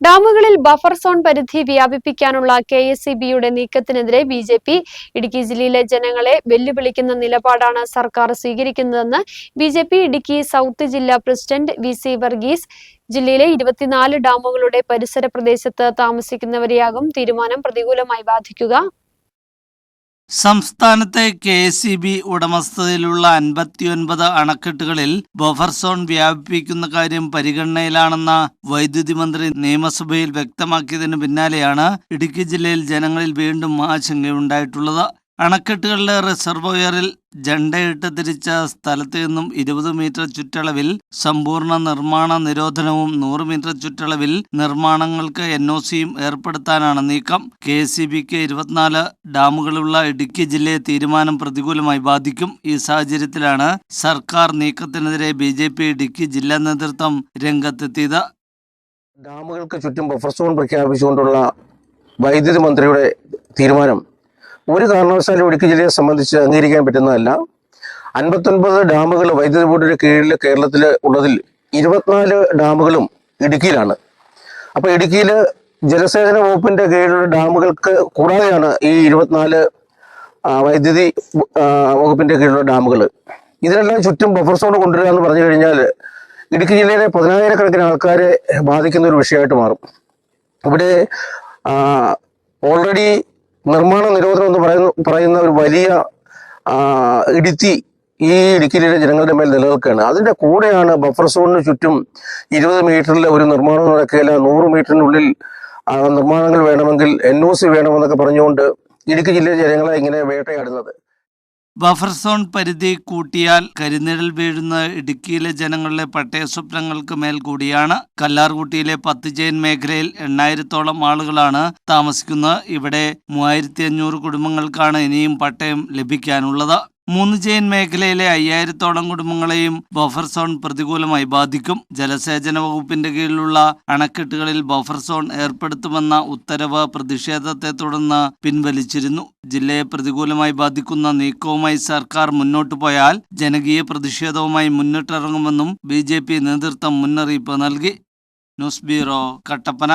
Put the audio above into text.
ഡാമുകളിൽ buffer zone പരിധി വ്യാപിപ്പിക്കാനുള്ള K S E ബിയുടെ നീക്കത്തിനെതിരെ ബി ജെ പി ഇടുക്കി ജില്ലയിലെ ജനങ്ങളെ വെല്ലുവിളിക്കുന്ന നിലപാടാണ് സർക്കാർ സ്വീകരിക്കുന്നതെന്ന് B J P Idukki south ജില്ലാ പ്രസിഡന്റ് വി സി വർഗീസ് ജില്ലയിലെ ഇരുപത്തിനാല് ഡാമുകളുടെ പരിസര പ്രദേശത്ത് താമസിക്കുന്നവരെയാകും തീരുമാനം പ്രതികൂലമായി ബാധിക്കുക. സംസ്ഥാനത്തെ കെ സി ബി ഉടമസ്ഥതയിലുള്ള അൻപത്തിയൊൻപത് അണക്കെട്ടുകളിൽ ബഫർ സോൺ വ്യാപിപ്പിക്കുന്ന കാര്യം പരിഗണനയിലാണെന്ന വൈദ്യുതി മന്ത്രി നിയമസഭയിൽ വ്യക്തമാക്കിയതിനു പിന്നാലെയാണ് ഇടുക്കി ജില്ലയിൽ ജനങ്ങളിൽ വീണ്ടും ആശങ്കയുണ്ടായിട്ടുള്ളത്. അണക്കെട്ടുകളിലെ റിസർവോയറിൽ ജണ്ടയിട്ട് തിരിച്ച സ്ഥലത്തു നിന്നും ഇരുപത് മീറ്റർ ചുറ്റളവിൽ സമ്പൂർണ നിർമ്മാണ നിരോധനവും നൂറ് മീറ്റർ ചുറ്റളവിൽ നിർമ്മാണങ്ങൾക്ക് എൻ ഒ സിയും ഏർപ്പെടുത്താനാണ് നീക്കം. കെ സി ബിക്ക് ഇരുപത്തിനാല് ഡാമുകളുള്ള ഇടുക്കി ജില്ലയെ തീരുമാനം പ്രതികൂലമായി ബാധിക്കും. ഈ സാഹചര്യത്തിലാണ് സർക്കാർ നീക്കത്തിനെതിരെ ബി ജെ പി ഇടുക്കി ജില്ലാ നേതൃത്വം രംഗത്തെത്തിയത്. ഡാമുകൾക്ക് ചുറ്റും ബഫർ സോൺ പ്രഖ്യാപിച്ചുകൊണ്ടുള്ള വൈദ്യുതി മന്ത്രിയുടെ തീരുമാനം ഒരു കാരണവശാലും ഇടുക്കി ജില്ലയെ സംബന്ധിച്ച് അംഗീകരിക്കാൻ പറ്റുന്നതല്ല. അൻപത്തൊൻപത് ഡാമുകൾ വൈദ്യുതി ബോർഡിന്റെ കീഴിൽ കേരളത്തിൽ ഉള്ളതിൽ ഇരുപത്തിനാല് ഡാമുകളും ഇടുക്കിയിലാണ്. അപ്പോൾ ഇടുക്കിയിൽ ജലസേചന വകുപ്പിന്റെ കീഴിലുള്ള ഡാമുകൾക്ക് കൂടാതെയാണ് ഈ ഇരുപത്തിനാല് വൈദ്യുതി വകുപ്പിന്റെ കീഴിലുള്ള ഡാമുകൾ. ഇതിനെല്ലാം ചുറ്റും ബഫർ സോൺ കൊണ്ടുവരിക എന്ന് പറഞ്ഞു കഴിഞ്ഞാൽ ഇടുക്കി ജില്ലയിലെ പതിനായിരക്കണക്കിന് ആൾക്കാരെ ബാധിക്കുന്ന ഒരു വിഷയമായിട്ട് മാറും. ഇവിടെ ഓൾറെഡി നിർമ്മാണ നിരോധനം എന്ന് പറയുന്ന പറയുന്ന ഒരു വലിയ ഇടുത്തി ഈ ഇടുക്കിയിലെ ജനങ്ങളുടെ മേൽ നിലനിൽക്കുകയാണ്. അതിന്റെ കൂടെയാണ് ബഫർ സോണിന് ചുറ്റും ഇരുപത് മീറ്ററിലെ ഒരു നിർമ്മാണം നടക്കുകയില്ല നൂറ് മീറ്ററിനുള്ളിൽ നിർമ്മാണങ്ങൾ വേണമെങ്കിൽ എൻ ഒ സി വേണമെന്നൊക്കെ പറഞ്ഞുകൊണ്ട് ഇടുക്കി ജില്ലയിലെ ജനങ്ങളെ ഇങ്ങനെ വേട്ടയാടുന്നത്. ബഫർ സോൺ പരിധി കൂട്ടിയാൽ കരിനിഴൽ വീഴുന്ന ഇടുക്കിയിലെ ജനങ്ങളുടെ പട്ടയ സ്വപ്നങ്ങൾക്ക് മേൽ കൂടിയാണ്. കല്ലാർകുട്ടിയിലെ പത്ത് ചെയിൻ മേഖലയിൽ എണ്ണായിരത്തോളം ആളുകളാണ് താമസിക്കുന്നത്. ഇവിടെ മൂവായിരത്തി അഞ്ഞൂറ് കുടുംബങ്ങൾക്കാണ് ഇനിയും പട്ടയം ലഭിക്കാനുള്ളത്. മൂന്ന് ചെയിൻ മേഖലയിലെ അയ്യായിരത്തോളം കുടുംബങ്ങളെയും ബഫർ സോൺ പ്രതികൂലമായി ബാധിക്കും. ജലസേചന വകുപ്പിന്റെ കീഴിലുള്ള അണക്കെട്ടുകളിൽ ബഫർ സോൺ ഏർപ്പെടുത്തുമെന്ന ഉത്തരവ് പ്രതിഷേധത്തെ തുടർന്ന് പിൻവലിച്ചിരുന്നു. ജില്ലയെ പ്രതികൂലമായി ബാധിക്കുന്ന നീക്കവുമായി സർക്കാർ മുന്നോട്ടു പോയാൽ ജനകീയ പ്രതിഷേധവുമായി മുന്നിട്ടിറങ്ങുമെന്നും ബി നേതൃത്വം മുന്നറിയിപ്പ് നൽകി. News bureau Kattappana.